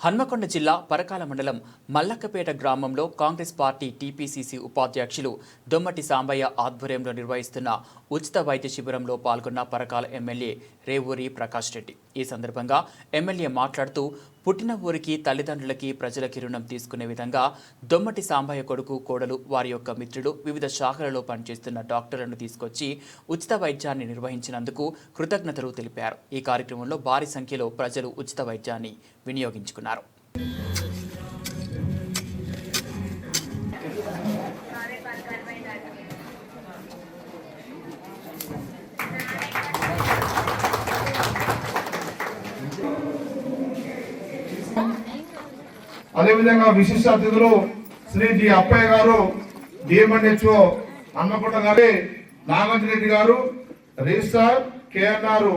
హన్మకొండ జిల్లా పరకాల మండలం మల్లక్కపేట గ్రామంలో కాంగ్రెస్ పార్టీ టీపీసీసీ ఉపాధ్యక్షులు దొమ్మటి సాంబయ్య ఆధ్వర్యంలో నిర్వహిస్తున్న ఉచిత వైద్య శిబిరంలో పాల్గొన్న పరకాల ఎమ్మెల్యే రేవూరి ప్రకాష్ రెడ్డి. ఈ సందర్భంగా ఎమ్మెల్యే మాట్లాడుతూ పుట్టిన ఊరికి తల్లిదండ్రులకి ప్రజలకి రుణం తీసుకునే విధంగా దొమ్మటి సాంబయ్య కొడుకు కోడలు వారి యొక్క మిత్రుడు వివిధ శాఖలలో పనిచేస్తున్న డాక్టర్లను తీసుకొచ్చి ఉచిత వైద్యాన్ని నిర్వహించినందుకు కృతజ్ఞతలు తెలిపారు. ఈ కార్యక్రమంలో భారీ సంఖ్యలో ప్రజలు ఉచిత వైద్యాన్ని వినియోగించుకున్నారు. అదేవిధంగా విశిష్ట అతిథులు శ్రీ జి అప్పయ్య గారు డిఎంఎన్హెచ్ఓ హన్మకొండ గారి నాగార్జున రెడ్డి గారు రిజిస్ట్రార్ కేఎన్ఆర్.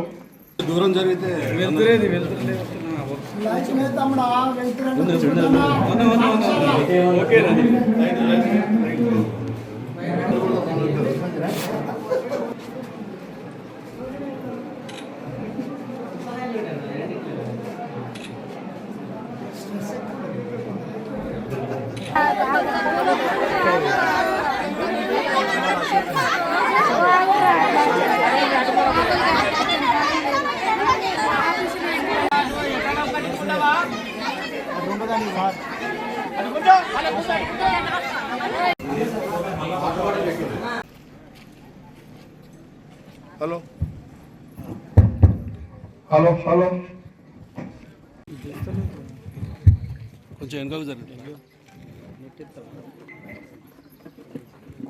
దూరం జరిగితే హలో. Hello hello. కొంచెం వెనకాల జరుగుతుంది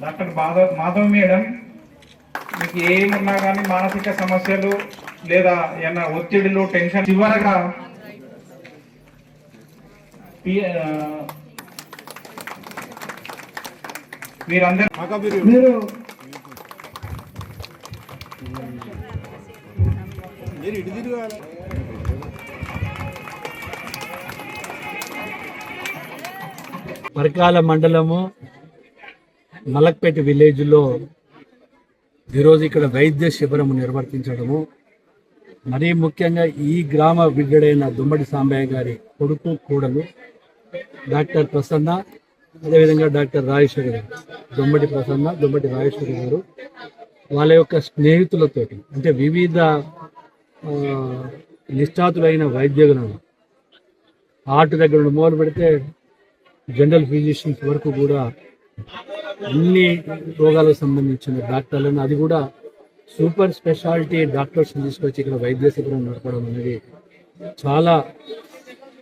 డాక్టర్ మాధవ్ మాధవ్ మేడం మీకు ఏమున్నా కానీ మానసిక సమస్యలు లేదా ఏమైనా ఒత్తిడిలు టెన్షన్ చివరగా పి- ఆ, మీరందరూ మీరు పరకాల మండలము మలక్పేట విలేజ్లో ఈరోజు ఇక్కడ వైద్య శిబిరం నిర్వర్తించడము. మరీ ముఖ్యంగా ఈ గ్రామ బిడ్డడైన దుమ్మడి సాంబయ్య గారి కొడుకు కూడలు డాక్టర్ ప్రసన్న అదేవిధంగా డాక్టర్ రాజేశ్వరి గారు దొమ్మటి ప్రసన్న దొమ్మటి రాజేశ్వరి గారు వాళ్ళ యొక్క స్నేహితులతోటి అంటే వివిధ నిష్ఠాతులైన వైద్యులను హార్ట్ దగ్గర నుండి మొదలు పెడితే జనరల్ ఫిజిషియన్స్ వరకు కూడా అన్ని రోగాలకు సంబంధించిన డాక్టర్లను అది కూడా సూపర్ స్పెషాలిటీ డాక్టర్స్ తీసుకొచ్చి ఇక్కడ వైద్య శిబిరం నడపడం అనేది చాలా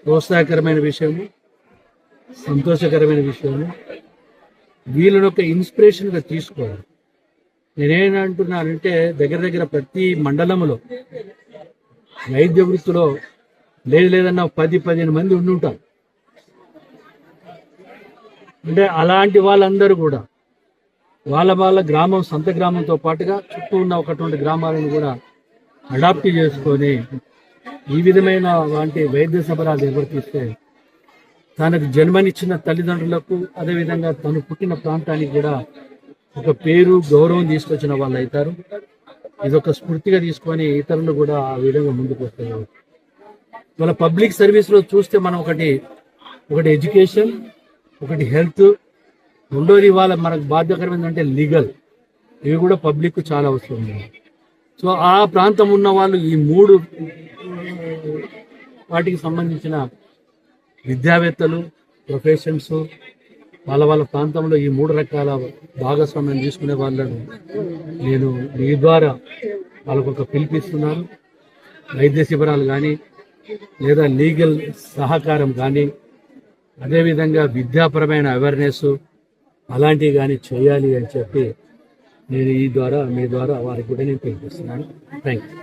ప్రోత్సాహకరమైన విషయము. సంతోషకరమైన విషయము. వీళ్ళని ఒక ఇన్స్పిరేషన్గా తీసుకోవాలి. నేనేమంటున్నానంటే దగ్గర దగ్గర ప్రతి మండలంలో వైద్య వృత్తిలో లేదు లేదన్న పది పదిహేను మంది ఉండి ఉంటారు. అంటే అలాంటి వాళ్ళందరూ కూడా వాళ్ళ వాళ్ళ గ్రామం సొంత గ్రామంతో పాటుగా చుట్టూ ఉన్న ఒకటువంటి గ్రామాలను కూడా అడాప్ట్ చేసుకొని ఈ విధమైన వంటి వైద్య శిబిరాలు నిర్వర్తిస్తే తనకు జన్మనిచ్చిన తల్లిదండ్రులకు అదేవిధంగా తను పుట్టిన ప్రాంతానికి కూడా ఒక పేరు గౌరవం తీసుకొచ్చిన వాళ్ళు అవుతారు. ఇది ఒక స్ఫూర్తిగా తీసుకొని ఇతరులు కూడా ఆ విధంగా ముందుకు వస్తున్నారు. మన పబ్లిక్ సర్వీస్లో చూస్తే మనం ఒకటి ఒకటి ఎడ్యుకేషన్ ఒకటి హెల్త్ రెండోది ఇవాళ మనకు బాధ్యకరమైనది అంటే లీగల్. ఇవి కూడా పబ్లిక్ చాలా అవసరం. ఉంది సో ఆ ప్రాంతం ఉన్న వాళ్ళు ఈ మూడు వాటికి సంబంధించిన విద్యావేత్తలు ప్రొఫెషన్స్ వాళ్ళ వాళ్ళ ప్రాంతంలో ఈ మూడు రకాల భాగస్వామ్యం తీసుకునే వాళ్ళను నేను మీ ద్వారా వాళ్ళకు ఒక పిలిపిస్తున్నాను. వైద్య శిబిరాలు కానీ లేదా లీగల్ సహకారం కానీ అదేవిధంగా విద్యాపరమైన అవేర్నెస్ అలాంటివి కానీ చేయాలి అని చెప్పి నేను ఈ ద్వారా మీ ద్వారా వారికి కూడా నేను పిలిపిస్తున్నాను. Thank you